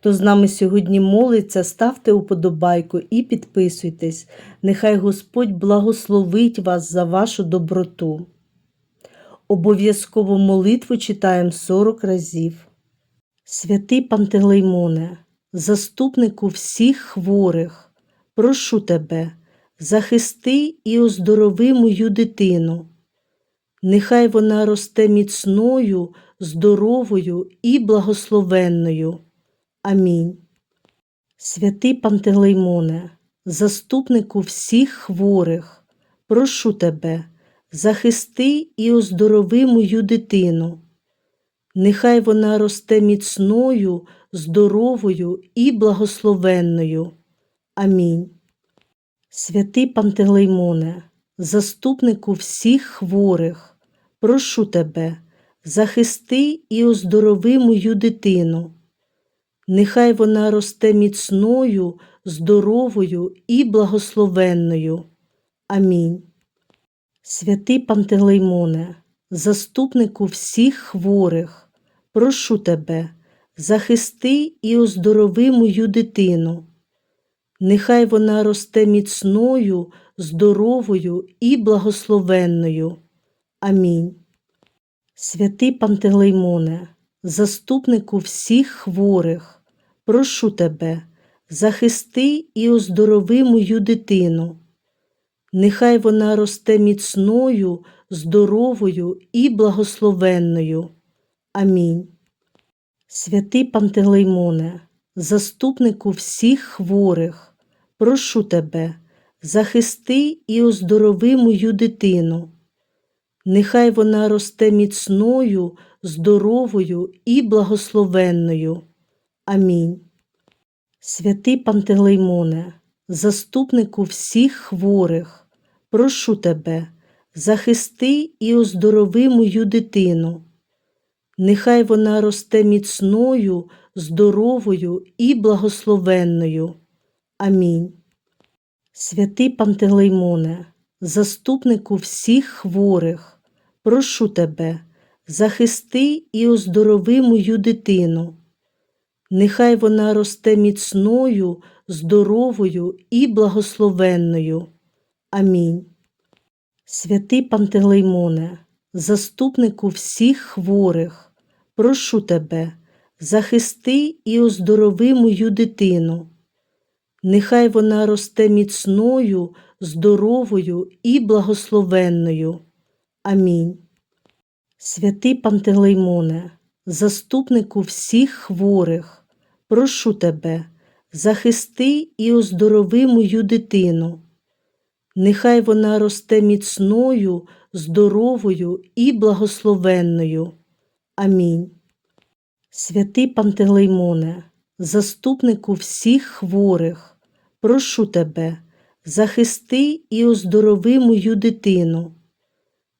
Хто з нами сьогодні молиться, ставте уподобайку і підписуйтесь. Нехай Господь благословить вас за вашу доброту. Обов'язково молитву читаємо 40 разів. Святий Пантелеймоне, заступнику всіх хворих, прошу тебе, захисти і оздорови мою дитину. Нехай вона росте міцною, здоровою і благословенною. Амінь. Святий Пантелеймоне, заступнику всіх хворих, прошу тебе, захисти і оздорови мою дитину. Нехай вона росте міцною, здоровою і благословенною. Амінь. Святий Пантелеймоне, заступнику всіх хворих, прошу тебе, захисти і оздорови мою дитину. Нехай вона росте міцною, здоровою і благословенною. Амінь. Святий Пантелеймоне, заступнику всіх хворих, прошу тебе, захисти і оздорови мою дитину. Нехай вона росте міцною, здоровою і благословенною. Амінь. Святий Пантелеймоне, заступнику всіх хворих, прошу тебе, захисти і оздорови мою дитину. Нехай вона росте міцною, здоровою і благословенною. Амінь. Святий Пантелеймоне, заступнику всіх хворих, прошу тебе, захисти і оздорови мою дитину. Нехай вона росте міцною, здоровою і благословенною. Амінь. Святий Пантелеймоне, заступнику всіх хворих, прошу тебе, захисти і оздорови мою дитину. Нехай вона росте міцною, здоровою і благословенною. Амінь. Святий Пантелеймоне, заступнику всіх хворих, прошу тебе, захисти і оздорови мою дитину. Нехай вона росте міцною, здоровою і благословенною. Амінь. Святий Пантелеймоне, заступнику всіх хворих, прошу тебе, захисти і оздорови мою дитину. Нехай вона росте міцною, здоровою і благословенною. Амінь. Святий Пантелеймоне, заступнику всіх хворих, прошу тебе, захисти і оздорови мою дитину. Нехай вона росте міцною, здоровою і благословенною. Амінь. Святий Пантелеймоне, заступнику всіх хворих, прошу тебе, захисти і оздорови мою дитину.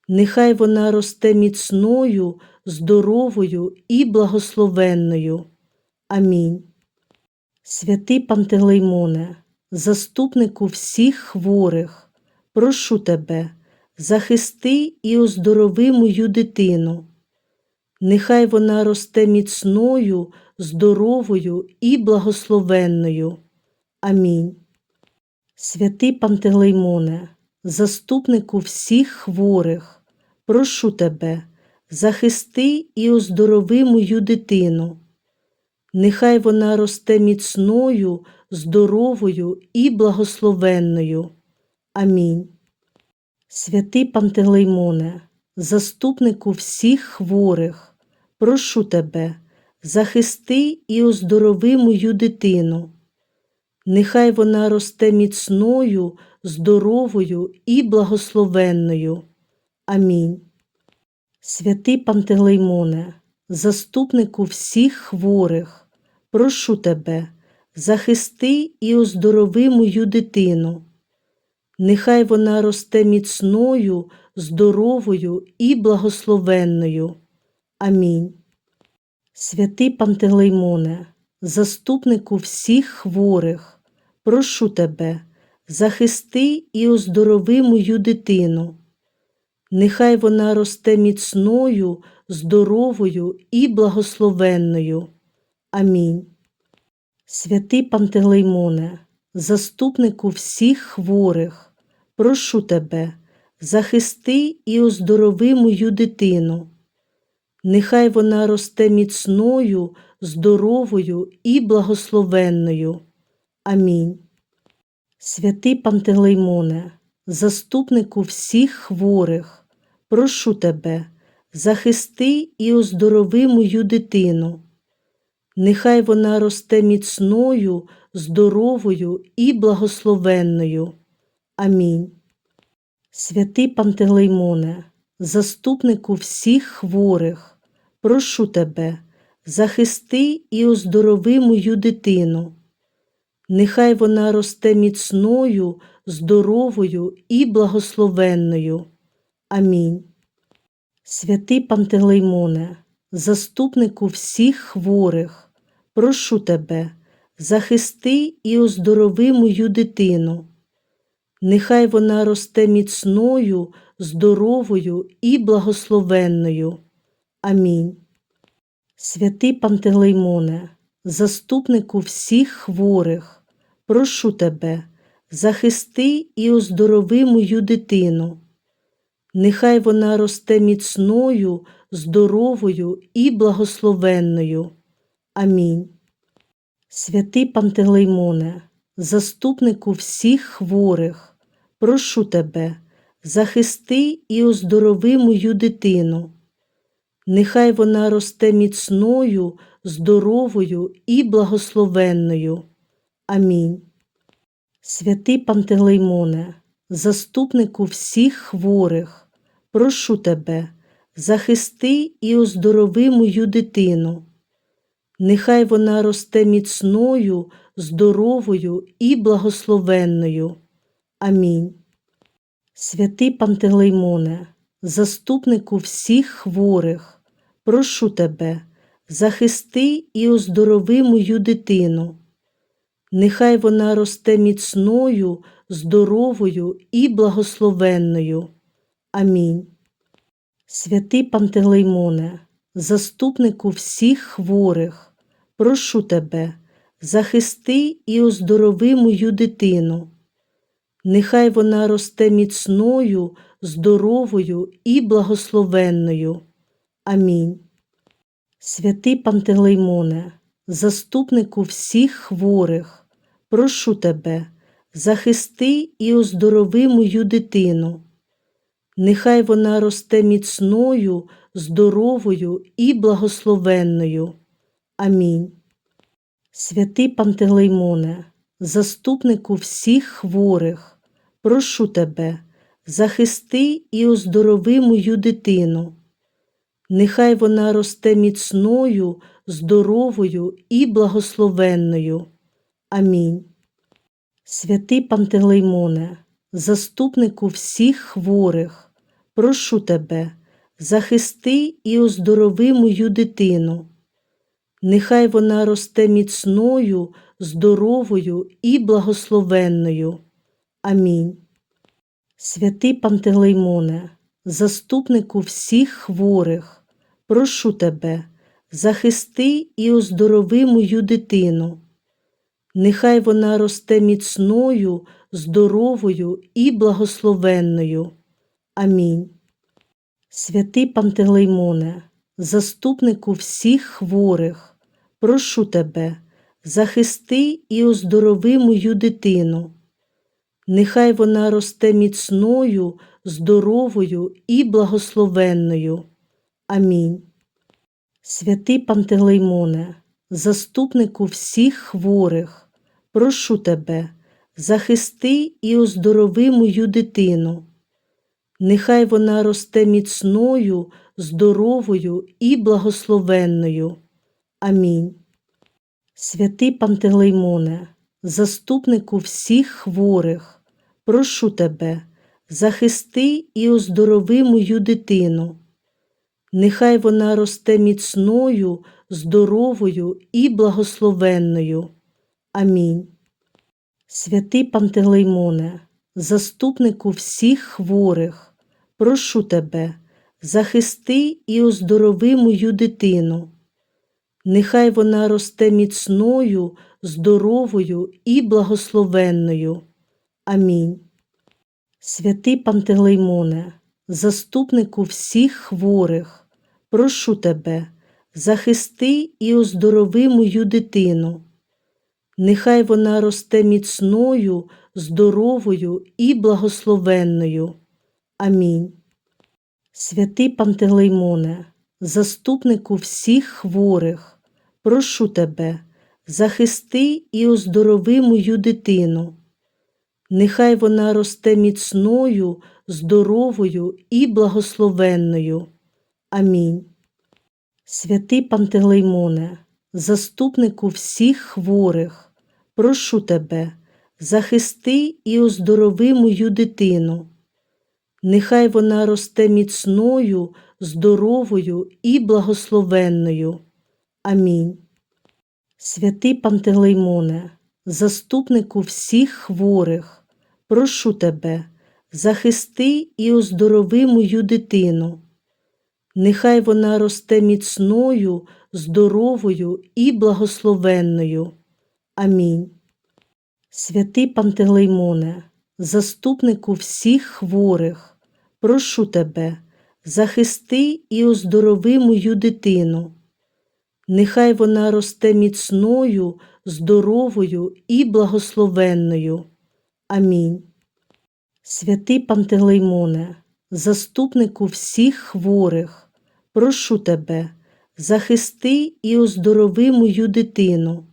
Нехай вона росте міцною, здоровою і благословенною. Амінь. Святий Пантелеймоне, заступнику всіх хворих, прошу тебе, захисти і оздорови мою дитину. Нехай вона росте міцною, здоровою і благословенною. Амінь. Святий Пантелеймоне, заступнику всіх хворих, прошу тебе, захисти і оздорови мою дитину. Нехай вона росте міцною, здоровою і благословенною. Амінь. Святий Пантелеймоне, заступнику всіх хворих, прошу тебе, захисти і оздорови мою дитину. Нехай вона росте міцною, здоровою і благословенною. Амінь. Святий Пантелеймоне, заступнику всіх хворих, прошу тебе, захисти і оздорови мою дитину. Нехай вона росте міцною, здоровою і благословенною. Амінь. Святий Пантелеймоне, заступнику всіх хворих, прошу тебе, захисти і оздорови мою дитину. Нехай вона росте міцною, здоровою і благословенною. Амінь. Святий Пантелеймоне, заступнику всіх хворих, прошу тебе, захисти і оздорови мою дитину. Нехай вона росте міцною, здоровою і благословенною. Амінь. Святий Пантелеймоне, заступнику всіх хворих, прошу тебе, захисти і оздорови мою дитину. Нехай вона росте міцною, здоровою і благословенною. Амінь. Святий Пантелеймоне, заступнику всіх хворих, прошу тебе, захисти і оздорови мою дитину. Нехай вона росте міцною, здоровою і благословенною. Амінь. Святий Пантелеймоне, заступнику всіх хворих, прошу тебе, захисти і оздорови мою дитину. Нехай вона росте міцною, здоровою і благословенною. Амінь. Святий Пантелеймоне, заступнику всіх хворих, прошу тебе, захисти і оздорови мою дитину. Нехай вона росте міцною, здоровою і благословенною. Амінь. Святий Пантелеймоне, заступнику всіх хворих, прошу тебе, захисти і оздорови мою дитину. Нехай вона росте міцною, здоровою і благословенною. Амінь. Святий Пантелеймоне, заступнику всіх хворих, прошу тебе, захисти і оздорови мою дитину. Нехай вона росте міцною, здоровою і благословенною. Амінь. Святий Пантелеймоне, заступнику всіх хворих, прошу тебе, захисти і оздорови мою дитину. Нехай вона росте міцною, здоровою і благословенною. Амінь. Святий Пантелеймоне, заступнику всіх хворих, прошу тебе, захисти і оздорови мою дитину. Нехай вона росте міцною, здоровою і благословенною. Амінь. Святий Пантелеймоне, заступнику всіх хворих, прошу тебе, захисти і оздорови мою дитину. Нехай вона росте міцною, здоровою і благословенною. Амінь. Святий Пантелеймоне, заступнику всіх хворих, прошу тебе, захисти і оздорови мою дитину. Нехай вона росте міцною, здоровою і благословенною. Амінь. Святий Пантелеймоне, заступнику всіх хворих, прошу тебе, захисти і оздорови мою дитину. Нехай вона росте міцною, здоровою і благословенною. Амінь. Святий Пантелеймоне, заступнику всіх хворих, прошу тебе, захисти і оздорови мою дитину. Нехай вона росте міцною, здоровою і благословенною. Амінь. Святий Пантелеймоне, заступнику всіх хворих, прошу тебе, захисти і оздорови мою дитину. Нехай вона росте міцною, здоровою і благословенною. Амінь. Святий Пантелеймоне, заступнику всіх хворих, прошу тебе, захисти і оздорови мою дитину. Нехай вона росте міцною, здоровою і благословенною. Амінь. Святий Пантелеймоне, заступнику всіх хворих, прошу тебе, захисти і оздорови мою дитину. Нехай вона росте міцною, здоровою і благословенною. Амінь. Святий Пантелеймоне, заступнику всіх хворих, прошу тебе, захисти і оздорови мою дитину. Нехай вона росте міцною, здоровою і благословенною. Амінь. Святий Пантелеймоне, заступнику всіх хворих, прошу тебе, захисти і оздорови мою дитину. Нехай вона росте міцною, здоровою і благословенною. Амінь. Святий Пантелеймоне, заступнику всіх хворих, прошу тебе, захисти і оздорови мою дитину. Нехай вона росте міцною, здоровою і благословенною. Амінь. Святий Пантелеймоне, заступнику всіх хворих, прошу тебе, захисти і оздорови мою дитину. Нехай вона росте міцною, здоровою і благословенною. Амінь. Святий Пантелеймоне, заступнику всіх хворих, прошу тебе, захисти і оздорови мою дитину. Нехай вона росте міцною, здоровою і благословенною. Амінь. Святий Пантелеймоне, заступнику всіх хворих, прошу тебе, захисти і оздорови мою дитину. Нехай вона росте міцною, здоровою і благословенною. Амінь. Святий Пантелеймоне, заступнику всіх хворих, прошу тебе, захисти і оздорови мою дитину.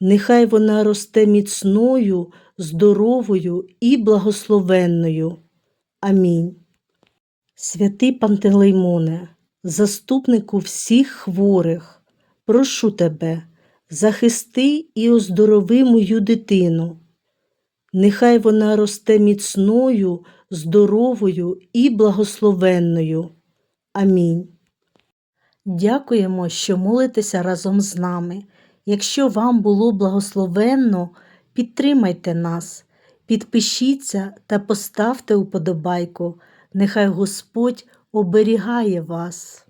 Нехай вона росте міцною, здоровою і благословенною. Амінь. Святий Пантелеймоне, заступнику всіх хворих, прошу тебе, захисти і оздорови мою дитину. Нехай вона росте міцною, здоровою і благословенною. Амінь. Дякуємо, що молитеся разом з нами. Якщо вам було благословенно, підтримайте нас, підпишіться та поставте уподобайку. Нехай Господь оберігає вас.